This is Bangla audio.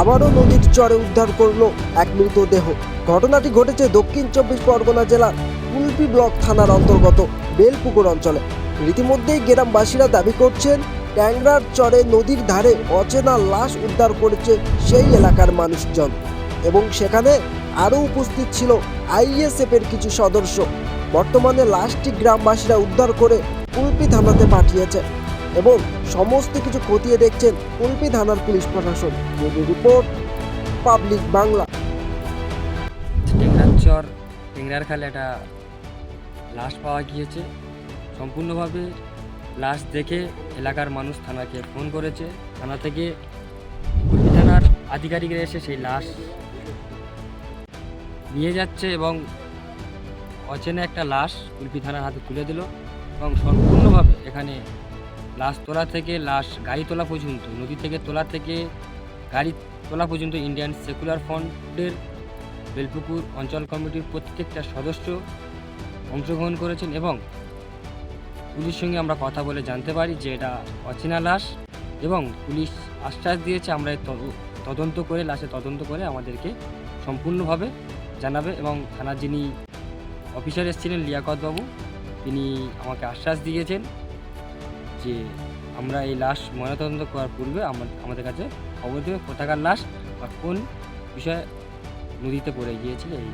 আবারও নদীর চরে উদ্ধার করল এক মৃতদেহ ঘটনাটি ঘটেছে দক্ষিণ চব্বিশ পরগনা জেলার কুলপি ব্লক থানার অন্তর্গত বেলপুকুর অঞ্চলে। ইতিমধ্যেই গ্রামবাসীরা দাবি করছেন, ট্যাংরার চরে নদীর ধারে অচেনা লাশ উদ্ধার করেছে সেই এলাকার মানুষজন এবং সেখানে আরও উপস্থিত ছিল আইএসএফ এর কিছু সদস্য। বর্তমানে লাশটি গ্রামবাসীরা উদ্ধার করে কুলপি থানাতে পাঠিয়েছে। এবং সমস্ত কিছু খতিয়ে দেখছেন কুলপি থানার পুলিশ প্রশাসন। Report, public Bangla. চর টেংরার খালে একটা লাশ পাওয়া গিয়েছে। সম্পূর্ণভাবে লাশ দেখে এলাকার মানুষ থানাকে ফোন করেছে। থানা থেকে কুলপি থানার আধিকারিকরা এসে সেই লাশ নিয়ে যাচ্ছে এবং অচেনা একটা লাশ কুলপি থানার হাতে তুলে দিল এবং সম্পূর্ণভাবে এখানে লাশ তোলা থেকে লাশ গাড়ি তোলা পর্যন্ত, নদী থেকে তোলা থেকে গাড়ি তোলা পর্যন্ত ইন্ডিয়ান সেকুলার ফ্রন্টের বেলপুকুর অঞ্চল কমিটির প্রত্যেকটা সদস্য অংশগ্রহণ করেছেন এবং পুলিশের সঙ্গে আমরা কথা বলে জানতে পারি যে এটা অচেনা লাশ এবং পুলিশ আশ্বাস দিয়েছে আমরা তদন্ত করে লাশে তদন্ত করে আমাদেরকে সম্পূর্ণভাবে জানাবে এবং থানার যিনি অফিসার এসেছিলেন লিয়াকতবাবু, তিনি আমাকে আশ্বাস দিয়েছেন। যে আমরা এই লাশ ময়নাতদন্ত করার পূর্বে আমা- আমাদের কাছে খবর দেবে কোথাকার লাশ বা কোন বিষয়ে নদীতে পড়ে গিয়েছিল এই